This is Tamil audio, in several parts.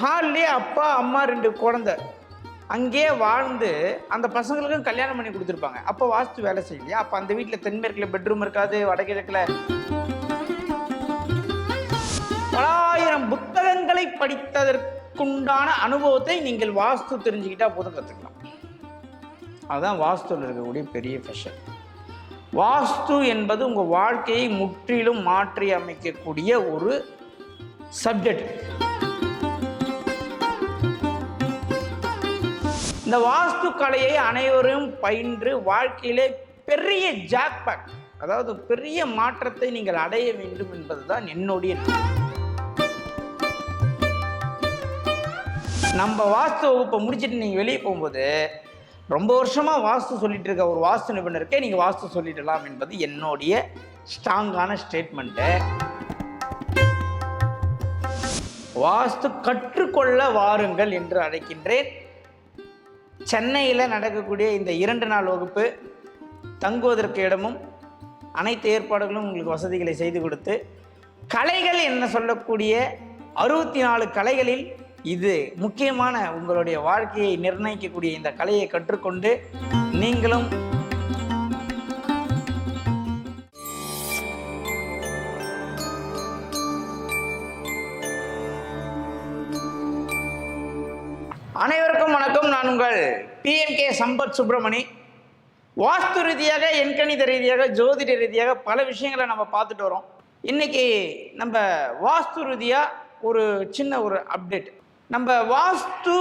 ஹால்லே அப்பா அம்மா ரெண்டு குழந்தை. அங்கேயே வாழ்ந்து அந்த பசங்களுக்கும் கல்யாணம் பண்ணி கொடுத்துருப்பாங்க. அப்போ வாஸ்து வேலை செய்யலையா? அப்போ அந்த வீட்டில் தென்மேற்கில் பெட்ரூம் இருக்காது வடகிழக்கில். பலாயிரம் புத்தகங்களை படித்ததற்குண்டான அனுபவத்தை நீங்கள் வாஸ்து தெரிஞ்சுக்கிட்டா போதும் கற்றுக்கலாம் அதுதான் வாஸ்துவில் இருக்கக்கூடிய பெரிய ஃபெஷன் வாஸ்து என்பது உங்கள் வாழ்க்கையை முற்றிலும் மாற்றி அமைக்கக்கூடிய ஒரு சப்ஜெக்ட் இந்த வாஸ்து கலையை அனைவரும் பயின்று வாழ்க்கையிலே பெரிய ஜாக்பாட் அதாவது பெரிய மாற்றத்தை நீங்கள் அடைய வேண்டும் என்பதுதான் என்னுடைய நம்ம வாஸ்து வகுப்பை முடிச்சுட்டு நீங்கள் வெளியே போகும்போது ரொம்ப வருஷமாக வாஸ்து சொல்லிட்டு இருக்க ஒரு வாஸ்து நிபுணருக்கே நீங்கள் வாஸ்து சொல்லிடலாம் என்பது என்னுடைய ஸ்ட்ராங்கான ஸ்டேட்மெண்ட்டு வாஸ்து கற்றுக்கொள்ள வாருங்கள் என்று அழைக்கின்றேன். சென்னையில் நடக்கக்கூடிய இந்த இரண்டு நாள் வகுப்பு தங்குவதற்கு இடமும் அனைத்து ஏற்பாடுகளும் உங்களுக்கு வசதிகளை செய்து கொடுத்து கலைகள் என்ன சொல்லக்கூடிய அறுபத்தி நாலு கலைகளில் இது முக்கியமான உங்களுடைய வாழ்க்கையை நிர்ணயிக்கக்கூடிய இந்த கலையை கற்றுக்கொண்டு நீங்களும் நான் உங்கள் பிஎம்கே சம்பத் சுப்பிரமணி. வாஸ்து ரீதியாக எண்கணித ரீதியாக ஜோதிட ரீதியாக பல விஷயங்களை நம்ம பார்த்துட்டு வரோம். இன்னைக்கு நம்ம வாஸ்து ரீதியாக ஒரு சின்ன ஒரு அப்டேட் நம்ம வாஸ்து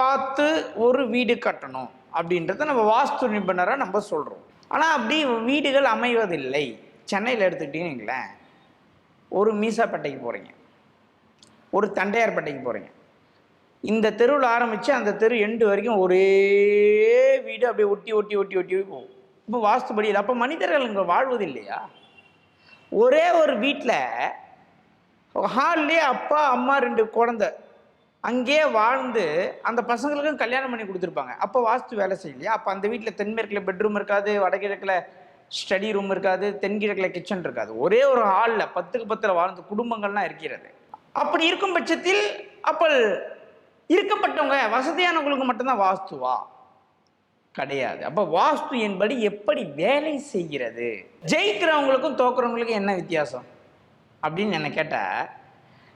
பார்த்து ஒரு வீடு கட்டணும் அப்படின்றத நம்ம வாஸ்து நிபுணராக நம்ம சொல்கிறோம் ஆனால் அப்படி வீடுகள் அமைவதில்லை. சென்னையில் எடுத்துக்கிட்டீங்களேன் ஒரு மீசாப்பேட்டைக்கு போகிறீங்க ஒரு தண்டையார்பேட்டைக்கு போகிறீங்க இந்த தெருவில் ஆரம்பித்து அந்த தெரு எண்டு வரைக்கும் ஒரே வீடு அப்படியே ஒட்டி ஒட்டி ஒட்டி ஒட்டி போகும். இப்போ வாஸ்துபடி இல்லை. அப்போ மனிதர்கள் இங்கே வாழ்வது இல்லையா? ஒரே ஒரு வீட்டில் ஹால்லே அப்பா அம்மா ரெண்டு குழந்தை. அங்கேயே வாழ்ந்து அந்த பசங்களுக்கும் கல்யாணம் பண்ணி கொடுத்துருப்பாங்க. அப்போ வாஸ்து வேலை செய்யலையா? அப்போ அந்த வீட்டில் தென்மேற்கில் பெட்ரூம் இருக்காது வடகிழக்கில் ஸ்டடி ரூம் இருக்காது தென்கிழக்கில் கிச்சன் இருக்காது. ஒரே ஒரு ஹாலில் பத்துக்கு பத்தில் வாழ்ந்த குடும்பங்கள்லாம் இருக்கிறது. அப்படி இருக்கும் பட்சத்தில் அப்போ இருக்கப்பட்டவங்க வசதியானவங்களுக்கு மட்டும்தான் வாஸ்துவா? கிடையாது. அப்போ வாஸ்து என்பது எப்படி வேலை செய்கிறது? ஜெயிக்கிறவங்களுக்கும் தோக்குறவங்களுக்கும் என்ன வித்தியாசம்? அப்படின்னு என்ன கேட்டால்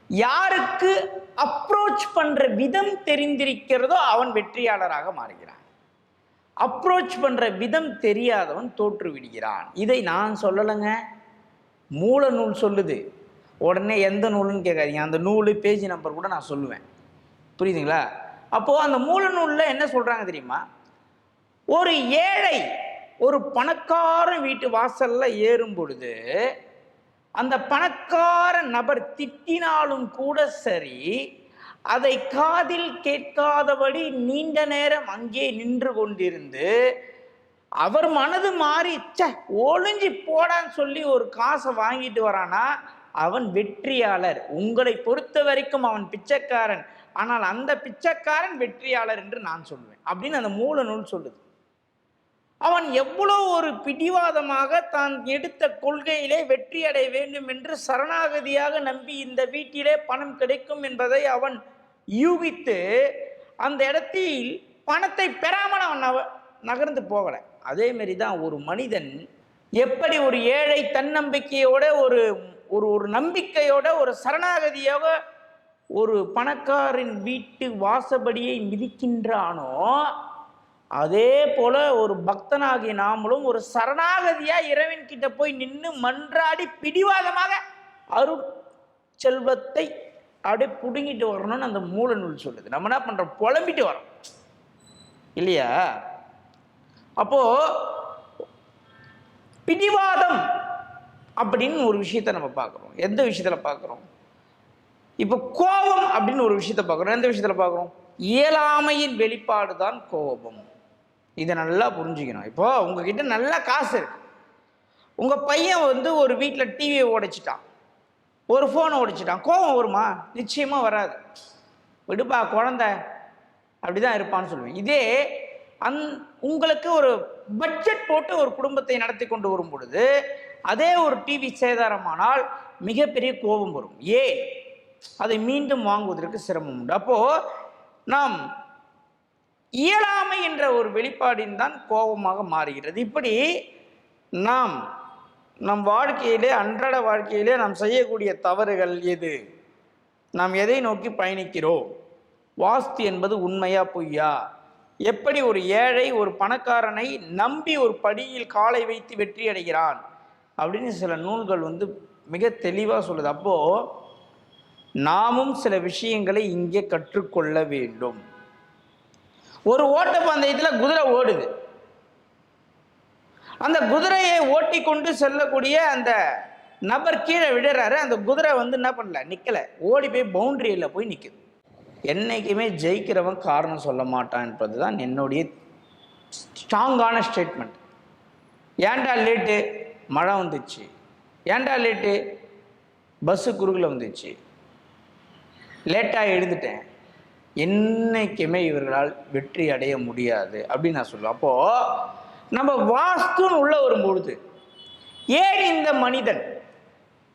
யாருக்கு அப்ரோச் பண்ணுற விதம் தெரிந்திருக்கிறதோ அவன் வெற்றியாளராக மாறுகிறான். அப்ரோச் பண்ணுற விதம் தெரியாதவன் தோற்று விடுகிறான். இதை நான் சொல்லலைங்க. மூல நூல் சொல்லுது. உடனே எந்த நூலுன்னு கேட்காதீங்க. அந்த நூல் பேஜ் நம்பர் கூட நான் சொல்லுவேன். புரியுதுங்களா? அப்போது அந்த மூல நூலில் என்ன சொல்கிறாங்க தெரியுமா? ஒரு ஏழை ஒரு பணக்காரன் வீட்டு வாசலில் ஏறும் பொழுது அந்த பணக்கார நபர் திட்டினாலும் கூட சரி அதை காதில் கேட்காதபடி நீண்ட நேரம் அங்கே நின்று கொண்டிருந்து அவர் மனது மாறி ச ஒளிஞ்சு போடான்னு சொல்லி ஒரு காசை வாங்கிட்டு வரானா? அவன் வெற்றியாளர். உங்களை பொறுத்த வரைக்கும் அவன் பிச்சைக்காரன். ஆனால் அந்த பிச்சைக்காரன் வெற்றியாளர் என்று நான் சொல்லுவேன் அப்படின்னு அந்த மூல நூல் சொல்லுது. அவன் எவ்வளோ ஒரு பிடிவாதமாக தான் எடுத்த கொள்கையிலே வெற்றி அடைய வேண்டும் என்று சரணாகதியாக நம்பி இந்த வீட்டிலே பணம் கிடைக்கும் என்பதை அவன் யூகித்து அந்த இடத்தில் பணத்தை பெறாமல் அவன் நவ நகர்ந்து போகலை. அதேமாரி தான் ஒரு மனிதன் எப்படி ஒரு ஏழை தன்னம்பிக்கையோட ஒரு ஒரு ஒரு நம்பிக்கையோட ஒரு சரணாகதியோட ஒரு பணக்காரின் வீட்டு வாசப்படியை மிதிக்கின்றானோ அதே போல ஒரு பக்தனாகிய நாமளும் ஒரு சரணாகதியா இறைவன் கிட்ட போய் நின்று மன்றாடி பிடிவாதமாக அரு செல்வத்தை அப்படியே புடுங்கிட்டு வரணும்னு அந்த மூல நூல் சொல்லுது. நம்ம என்ன பண்றோம்? புலம்பிட்டு வரோம் இல்லையா? அப்போ பிடிவாதம் அப்படின்னு ஒரு விஷயத்த நம்ம பார்க்குறோம். எந்த விஷயத்துல பார்க்குறோம்? இப்போ கோபம் அப்படின்னு ஒரு விஷயத்த பார்க்குறோம். எந்த விஷயத்தில் பார்க்குறோம்? இயலாமையின் வெளிப்பாடு தான் கோபம். இதை நல்லா புரிஞ்சுக்கணும். இப்போ உங்ககிட்ட நல்ல காசு இருக்கு. உங்கள் பையன் வந்து ஒரு வீட்டில் டிவியை உடைச்சிட்டான் ஒரு ஃபோனை உடைச்சிட்டான் கோபம் வருமா? நிச்சயமாக வராது. விடுப்பா குழந்தை. அப்படிதான் இருப்பான்னு சொல்லுவேன். இதே அந் உங்களுக்கு ஒரு பட்ஜெட் போட்டு ஒரு குடும்பத்தை நடத்தி கொண்டு வரும் பொழுது அதே ஒரு டிவி சேதாரமானால் மிகப்பெரிய கோபம் வரும். ஏன்? அதை மீண்டும் வாங்குவதற்கு சிரமம் உண்டு. அப்போது நாம் இயலாமை என்ற ஒரு வெளிப்பாடின் தான் கோபமாக மாறுகிறது. இப்படி நாம் நம் வாழ்க்கையிலே அன்றாட வாழ்க்கையிலே நாம் செய்யக்கூடிய தவறுகள் எது? நாம் எதை நோக்கி பயணிக்கிறோம்? வாஸ்து என்பது உண்மையா பொய்யா? எப்படி ஒரு ஏழை ஒரு பணக்காரனை நம்பி ஒரு படியில் காலை வைத்து வெற்றி அடைகிறான் அப்படின்னு சில நூல்கள் வந்து மிக தெளிவாக சொல்லுது. அப்போது நாமும் சில விஷயங்களை இங்கே கற்றுக்கொள்ள வேண்டும். ஒரு ஓட்டப்பந்தயத்தில் குதிரை ஓடுது. அந்த குதிரையை ஓட்டி கொண்டு செல்லக்கூடிய அந்த நபர் கீழே விடுறாரு அந்த குதிரை வந்து என்ன பண்ணல? நிற்கலை ஓடி போய் பவுண்டரியில் போய் நிற்குது என்றைக்குமே ஜெயிக்கிறவன் காரணம் சொல்ல மாட்டான் என்பது தான் என்னுடைய ஸ்ட்ராங்கான ஸ்டேட்மெண்ட் ஏன்டா லேட்டு மழை வந்துச்சு. ஏன்டா லேட்டு பஸ்ஸு குறுகில் வந்துச்சு. லேட்டாக எழுந்துட்டேன். என்னைக்குமே இவர்களால் வெற்றி அடைய முடியாது அப்படின்னு நான் சொல்லுவேன். அப்போது நம்ம வாஸ்துன்னு உள்ள வரும்பொழுது ஏன் இந்த மனிதன்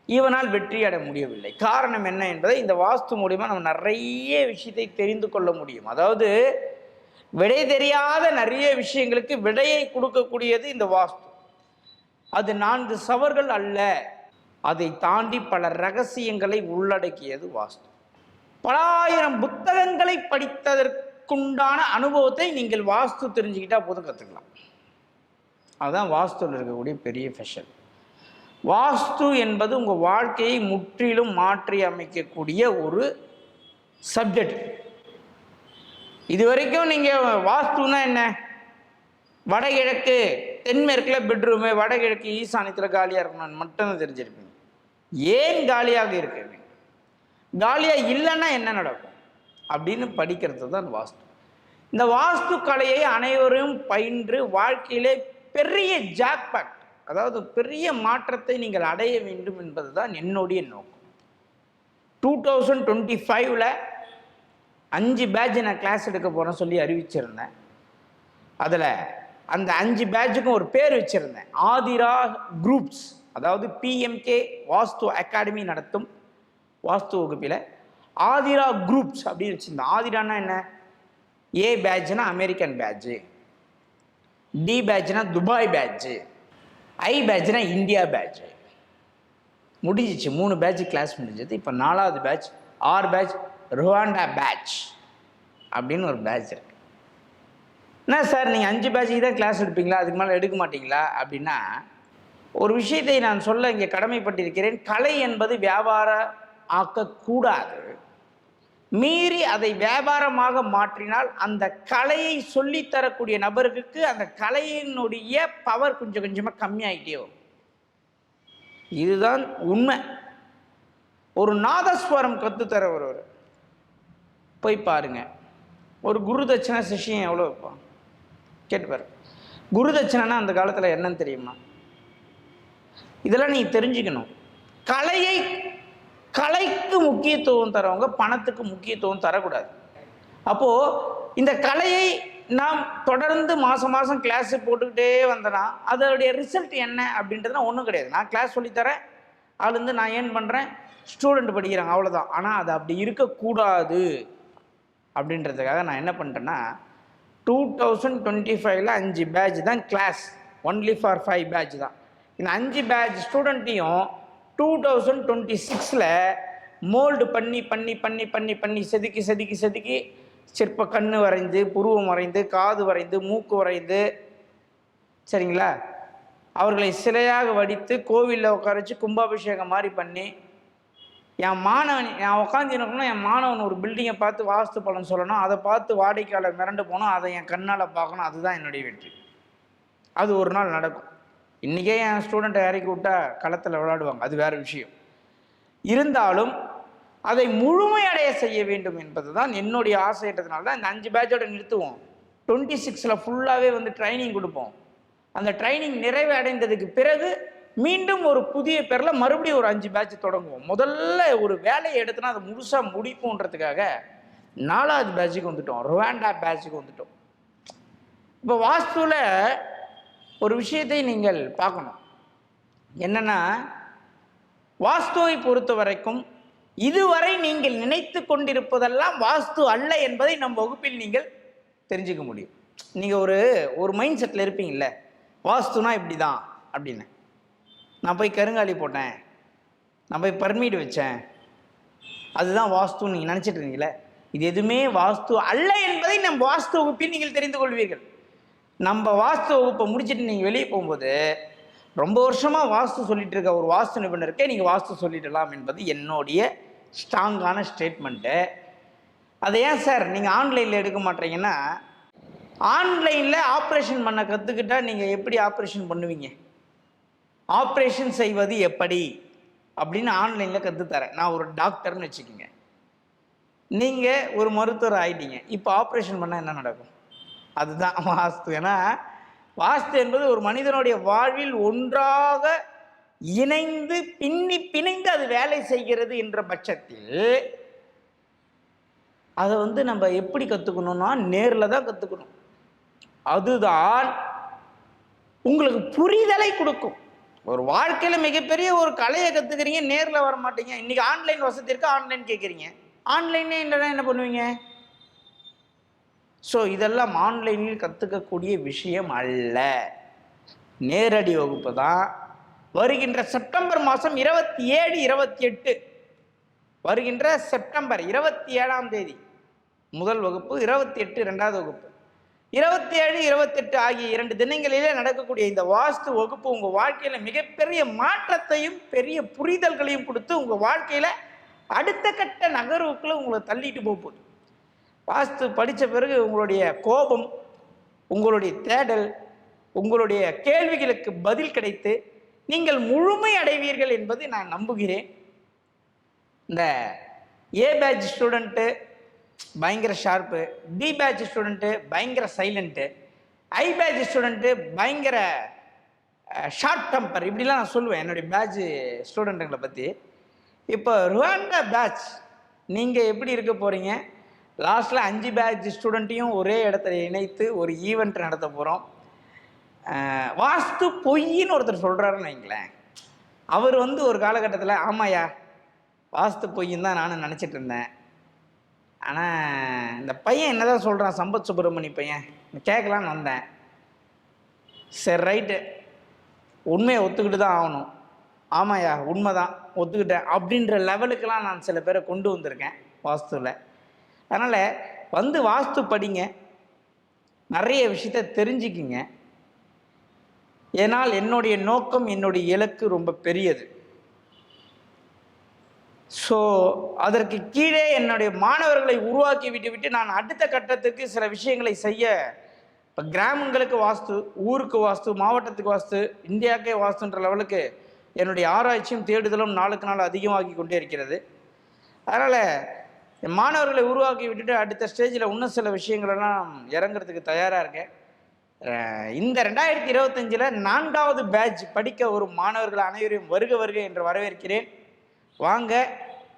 இவனால் வெற்றி அடைய முடியவில்லை? காரணம் என்ன என்பதை இந்த வாஸ்து மூலிமா நம்ம நிறைய விஷயத்தை தெரிந்து கொள்ள முடியும். அதாவது விடை தெரியாத நிறைய விஷயங்களுக்கு விடையை கொடுக்கக்கூடியது இந்த வாஸ்து. அது நான்கு சவர்கள் அல்ல அதை தாண்டி பல ரகசியங்களை உள்ளடக்கியது வாஸ்து. பல ஆயிரம் புத்தகங்களை படித்ததற்குண்டான அனுபவத்தை நீங்கள் வாஸ்து தெரிஞ்சுக்கிட்டால் போதும் கற்றுக்கலாம் அதுதான் வாஸ்துவில் இருக்கக்கூடிய பெரிய ஃபெஷன் வாஸ்து என்பது உங்கள் வாழ்க்கையை முற்றிலும் மாற்றி அமைக்கக்கூடிய ஒரு சப்ஜெக்ட் இது வரைக்கும் நீங்கள் வாஸ்துன்னா என்ன? வடகிழக்கு தென்மேற்கில் பெட்ரூமு வடகிழக்கு ஈசானியத்தில் காலியாக இருக்கணும்னு மட்டும்தான் தெரிஞ்சிருப்பீங்க. ஏன் காலியாக இருக்க காலியாக இல்லைன்னா என்ன நடக்கும்? அப்படின்னு படிக்கிறது தான் வாஸ்து. இந்த வாஸ்து கலையை அனைவரும் பயின்று வாழ்க்கையிலே பெரிய ஜாக்பேக் அதாவது பெரிய மாற்றத்தை நீங்கள் அடைய வேண்டும் என்பது தான் என்னுடைய நோக்கம். டூ தௌசண்ட் டுவெண்ட்டி ஃபைவ்ல அஞ்சு பேட்ச் நான் கிளாஸ் எடுக்க போகிறேன்னு சொல்லி அறிவிச்சிருந்தேன். அதில் அந்த அஞ்சு பேட்சுக்கும் ஒரு பேர் வச்சுருந்தேன். ஆதிரா குரூப்ஸ் அதாவது பிஎம்கே வாஸ்து அகாடமி நடத்தும் வாஸ்து வகுப்பில் ஆதிரா குரூப்ஸ் அப்படின்னு வச்சுருந்தேன் ஆதிரானா என்ன? ஏ பேட்ச்னா அமெரிக்கன் பேட்ச்சு டி பேட்ச்னா துபாய் பேட்ச்சு ஐ பேட்ச்னா இந்தியா பேட்ச்சு முடிஞ்சிச்சு. மூணு பேட்ச் கிளாஸ் முடிஞ்சது. இப்போ நாலாவது batch R batch Rwanda batch அப்படின்னு ஒரு பேட்ச் இருக்கு. என்ன சார் நீங்கள் அஞ்சு பேட்சுக்கு தான் கிளாஸ் எடுப்பீங்களா? அதுக்கு மேலே எடுக்க மாட்டீங்களா? அப்படின்னா ஒரு விஷயத்தை நான் சொல்ல இங்கே கடமைப்பட்டிருக்கிறேன். கலை என்பது வியாபார ஆக்கக்கூடாது. மீறி அதை வியாபாரமாக மாற்றினால் அந்த கலையை சொல்லித்தரக்கூடிய நபருக்கு அந்த கலையினுடைய பவர் கொஞ்சம் கொஞ்சமாக கம்மியாகிட்டே வரும். இதுதான் உண்மை. ஒரு நாதஸ்வரம் கற்றுத்தர ஒருவர் போய் பாருங்க. ஒரு குரு தட்சணை சிஷ்யம் எவ்வளோ வைப்பான் கேட்டுப்பாரு குரு தட்சணைனா அந்த காலத்தில் என்னன்னு தெரியுமா? இதெல்லாம் நீ தெரிஞ்சுக்கணும். கலையை கலைக்கு முக்கியத்துவம் தரவங்க பணத்துக்கு முக்கியத்துவம் தரக்கூடாது. அப்போது இந்த கலையை நாம் தொடர்ந்து மாதம் மாதம் கிளாஸ் போட்டுக்கிட்டே வந்தனா அதோடைய ரிசல்ட் என்ன அப்படின்றதுலாம் ஒன்றும் கிடையாது. நான் கிளாஸ் சொல்லித்தரேன் அதுலேருந்து நான் ஏன் பண்ணுறேன் ஸ்டூடெண்ட் படிக்கிறாங்க அவ்வளோதான் ஆனால் அது அப்படி இருக்கக்கூடாது அப்படின்றதுக்காக நான் என்ன பண்ணுறேன்னா டூ தௌசண்ட் டுவெண்ட்டி ஃபைவ்ல அஞ்சு பேட்ச் தான் class only for five batch தான். இந்த அஞ்சு பேட்ச் ஸ்டூடெண்ட்டையும் டூ தௌசண்ட் டுவெண்ட்டி சிக்ஸில் மோல்டு பண்ணி பண்ணி பண்ணி பண்ணி பண்ணி செதுக்கி செதுக்கி செதுக்கி சிற்ப கண் வரைந்து புருவம் வரைந்து காது வரைந்து மூக்கு வரைந்து சரிங்களா? அவர்களை சிலையாக வடித்து கோவிலில் உட்கார வச்சு கும்பாபிஷேகம் மாதிரி பண்ணி என் மாணவன் நான் உட்காந்துருக்கணும் என் மாணவன் ஒரு பில்டிங்கை பார்த்து வாஸ்து பலன் சொல்லணும் அதை பார்த்து வாடிக்கையாளர் மிரண்டு போகணும் அதை என் கண்ணால் பார்க்கணும் அதுதான் என்னுடைய வெற்றி. அது ஒரு நாள் நடக்கும். இன்றைக்கே என் ஸ்டூடெண்ட்டை இறக்கி விட்டா களத்தில் விளையாடுவாங்க. அது வேறு விஷயம். இருந்தாலும் அதை முழுமையடைய செய்ய வேண்டும் என்பது தான் என்னுடைய ஆசைன்றதுனால தான் இந்த அஞ்சு பேட்சோட நிறுத்துவோம். டுவெண்ட்டி சிக்ஸில் ஃபுல்லாகவே வந்து ட்ரைனிங் கொடுப்போம். அந்த ட்ரைனிங் நிறைவு அடைந்ததுக்கு பிறகு மீண்டும் ஒரு புதிய பேரில் மறுபடியும் ஒரு அஞ்சு பேட்ச் தொடங்குவோம். முதல்ல ஒரு வேலையை எடுத்துனா அதை முழுசாக முடிப்போன்றதுக்காக நாலாவது பேட்சுக்கு வந்துட்டோம். ருவாண்டா பேட்சுக்கு வந்துட்டோம். இப்போ வாஸ்துவில் ஒரு விஷயத்தை நீங்கள் பார்க்கணும். என்னென்னா வாஸ்துவை பொறுத்த வரைக்கும் இதுவரை நீங்கள் நினைத்து கொண்டிருப்பதெல்லாம் வாஸ்து அல்ல என்பதை நம் வகுப்பில் நீங்கள் தெரிஞ்சுக்க முடியும். நீங்கள் ஒரு ஒரு மைண்ட் செட்டில் இருப்பீங்கல்ல வாஸ்துனா இப்படி தான் அப்படின்னு. நான் போய் கருங்காலி போட்டேன் நான் போய் பர்மிட் வச்சேன் அதுதான் வாஸ்துன்னு நீங்கள் நினச்சிட்டு இருந்தீங்களே இது எதுவுமே வாஸ்து அல்ல என்பதை நம் வாஸ்து வகுப்பில் நீங்கள் தெரிந்து கொள்வீர்கள். நம்ம வாஸ்து வகுப்பை முடிச்சுட்டு நீங்கள் வெளியே போகும்போது ரொம்ப வருஷமாக வாஸ்து சொல்லிட்டு இருக்க ஒரு வாஸ்து நிபுணருக்கே நீங்கள் வாஸ்து சொல்லிடலாம் என்பது என்னுடைய ஸ்ட்ராங்கான ஸ்டேட்மெண்ட்டு அதை ஏன் சார் நீங்கள் ஆன்லைனில் எடுக்க மாட்டீங்கன்னா ஆன்லைனில் ஆப்ரேஷன் பண்ண கற்றுக்கிட்டால் நீங்கள் எப்படி ஆப்ரேஷன் பண்ணுவீங்க? ஆப்ரேஷன் செய்வது எப்படி? அப்படின்னு ஆன்லைனில் கற்றுத்தரேன் நான் ஒரு டாக்டர்னு வச்சுக்கோங்க. நீங்கள் ஒரு மருத்துவர் ஆகிட்டீங்க இப்போ ஆப்ரேஷன் பண்ணால் என்ன நடக்கும்? அதுதான் வாஸ்து. ஏன்னா வாஸ்து என்பது ஒரு மனிதனுடைய வாழ்வில் ஒன்றாக இணைந்து பின்னி பிணைந்து அது வேலை செய்கிறது என்ற பட்சத்தில் அதை வந்து நம்ம எப்படி கற்றுக்கணும்னா நேரில் தான் கற்றுக்கணும் அதுதான் உங்களுக்கு புரிதலை கொடுக்கும். ஒரு வாழ்க்கையில் மிகப்பெரிய ஒரு கலையை கற்றுக்கிறீங்க நேரில் வர மாட்டீங்க இன்றைக்கி ஆன்லைன் வசதி இருக்கா? ஆன்லைன் கேட்குறீங்க ஆன்லைனே இல்லைன்னா என்ன பண்ணுவீங்க? ஸோ இதெல்லாம் ஆன்லைனில் கற்றுக்கக்கூடிய விஷயம் அல்ல. நேரடி வகுப்பு தான். வருகின்ற செப்டம்பர் மாதம் இருபத்தி ஏழு இருபத்தி எட்டு வருகின்ற செப்டம்பர் இருபத்தி ஏழாம் தேதி. முதல் வகுப்பு இருபத்தி எட்டு ரெண்டாவது வகுப்பு. இருபத்தி ஏழு இருபத்தெட்டு ஆகிய இரண்டு தினங்களிலே நடக்கக்கூடிய இந்த வாஸ்து வகுப்பு உங்கள் வாழ்க்கையில் மிகப்பெரிய மாற்றத்தையும் பெரிய புரிதல்களையும் கொடுத்து உங்கள் வாழ்க்கையில் அடுத்த கட்ட நகர்வுக்குள்ளே உங்களை தள்ளிட்டு போக போகுது. வாஸ்து படித்த பிறகு உங்களுடைய கோபம் உங்களுடைய தேடல் உங்களுடைய கேள்விகளுக்கு பதில் கிடைத்து நீங்கள் முழுமை அடைவீர்கள் என்பதை நான் நம்புகிறேன். இந்த ஏ பேட்ச் ஸ்டூடெண்ட்டு பயங்கர ஷார்ப்பு பி பேட்ச் ஸ்டூடெண்ட்டு பயங்கர சைலண்ட்டு ஐ பேட்ச் ஸ்டூடெண்ட்டு பயங்கர ஷார்ட் டெம்பர் இப்படிலாம் நான் சொல்லுவேன் என்னுடைய பேட்ச் ஸ்டூடெண்ட்டுங்களை பற்றி இப்போ ருவாண்டா பேட்ச் நீங்கள் எப்படி இருக்க போகிறீங்க லாஸ்ட்டில் அஞ்சு பேட்ச் ஸ்டூடெண்ட்டையும் ஒரே இடத்துல இணைத்து ஒரு ஈவெண்ட் நடத்த போகிறோம் வாஸ்து பொய்ன்னு ஒருத்தர் சொல்கிறாருன்னு வைங்களேன். அவர் வந்து ஒரு காலகட்டத்தில் ஆமாயா வாஸ்து பொய்ன்னு தான் நானும் நினச்சிட்டு இருந்தேன். ஆனால் இந்த பையன் என்னதான் சொல்கிறான் சம்பத் சுப்பிரமணி பையன்? கேட்கலான்னு வந்தேன். சரி ரைட்டு. உண்மையை ஒத்துக்கிட்டு தான் ஆகணும். ஆமாயா உண்மைதான். ஒத்துக்கிட்டேன். அப்படின்ற லெவலுக்கெல்லாம் நான் சில பேரை கொண்டு வந்திருக்கேன் வாஸ்துவில் அதனால் வந்து வாஸ்து படிங்க. நிறைய விஷயத்த தெரிஞ்சுக்கிங்க. ஏனால் என்னுடைய நோக்கம் என்னுடைய இலக்கு ரொம்ப பெரியது. ஸோ அதற்கு கீழே என்னுடைய மாணவர்களை உருவாக்கி விட்டு விட்டு நான் அடுத்த கட்டத்துக்கு சில விஷயங்களை செய்ய இப்போ கிராமங்களுக்கு வாஸ்து ஊருக்கு வாஸ்து மாவட்டத்துக்கு வாஸ்து இந்தியாவுக்கே வாஸ்துன்ற லெவலுக்கு என்னுடைய ஆராய்ச்சியும் தேடுதலும் நாளுக்கு நாள் அதிகமாகி கொண்டே இருக்கிறது. அதனால் மாணவர்களை உருவாக்கி விட்டுட்டு அடுத்த ஸ்டேஜில் இன்னும் சில விஷயங்களெல்லாம் இறங்குறதுக்கு தயாராக இருக்கேன். இந்த ரெண்டாயிரத்தி இருபத்தஞ்சில் நான்காவது பேட்ச் படிக்க ஒரு மாணவர்கள் அனைவரையும் வருக வருக என்று வரவேற்கிறேன். வாங்க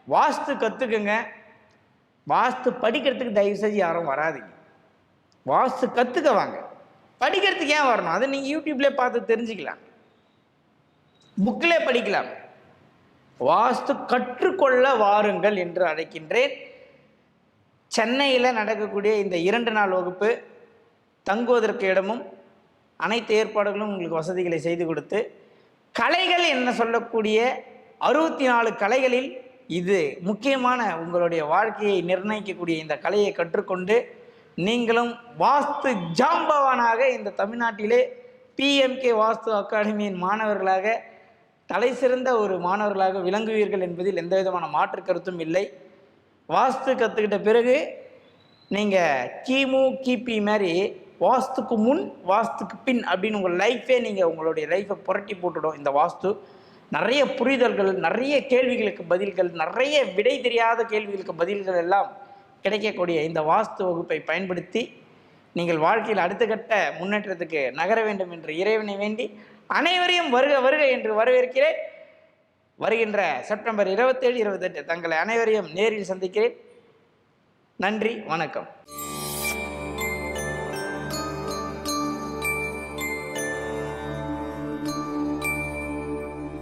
வாஸ்து கற்றுக்குங்க வாஸ்து படிக்கிறதுக்கு தயவு செஞ்சு யாரும் வராதிங்க. வாஸ்து கற்றுக்க வாங்க. படிக்கிறதுக்கு ஏன் வரணும்? அதை நீங்கள் யூடியூப்லேயே பார்த்து தெரிஞ்சுக்கலாம். புக்கிலே படிக்கலாம். வாஸ்து கற்றுக்கொள்ள வாருங்கள் என்று அழைக்கின்றேன். சென்னையில் நடக்கக்கூடிய இந்த இரண்டு நாள் வகுப்பு தங்குவதற்கு இடமும் அனைத்து ஏற்பாடுகளும் உங்களுக்கு வசதிகளை செய்து கொடுத்து கலைகள் என்ன சொல்லக்கூடிய அறுபத்தி நாலு கலைகளில் இது முக்கியமான உங்களுடைய வாழ்க்கையை நிர்ணயிக்கக்கூடிய இந்த கலையை கற்றுக்கொண்டு நீங்களும் வாஸ்து ஜாம்பவானாக இந்த தமிழ்நாட்டிலே பிஎம்கே வாஸ்து அகாடமியின் மாணவர்களாக தலை சிறந்த ஒரு மாணவர்களாக விளங்குவீர்கள் என்பதில் எந்த விதமான மாற்று கருத்தும் இல்லை. வாஸ்து கற்றுக்கிட்ட பிறகு நீங்கள் கிமு கிபி மாதிரி வாஸ்துக்கு முன் வாஸ்துக்கு பின் அப்படின்னு உங்கள் லைஃபே நீங்கள் உங்களுடைய லைஃப்பை புரட்டி போட்டுடும் இந்த வாஸ்து. நிறைய புரிதல்கள் நிறைய கேள்விகளுக்கு பதில்கள் நிறைய விடை தெரியாத கேள்விகளுக்கு பதில்கள் எல்லாம் கிடைக்கக்கூடிய இந்த வாஸ்து வகுப்பை பயன்படுத்தி நீங்கள் வாழ்க்கையில் அடுத்த கட்ட முன்னேற்றத்துக்கு நகர வேண்டும் என்று இறைவனை வேண்டி அனைவரையும் வருக வருக என்று வரவேற்கிறேன். வருகின்ற செப்டம்பர் இருபத்தேழு இருபத்தெட்டு தங்களை அனைவரையும் நேரில் சந்திக்கிறேன். நன்றி வணக்கம்.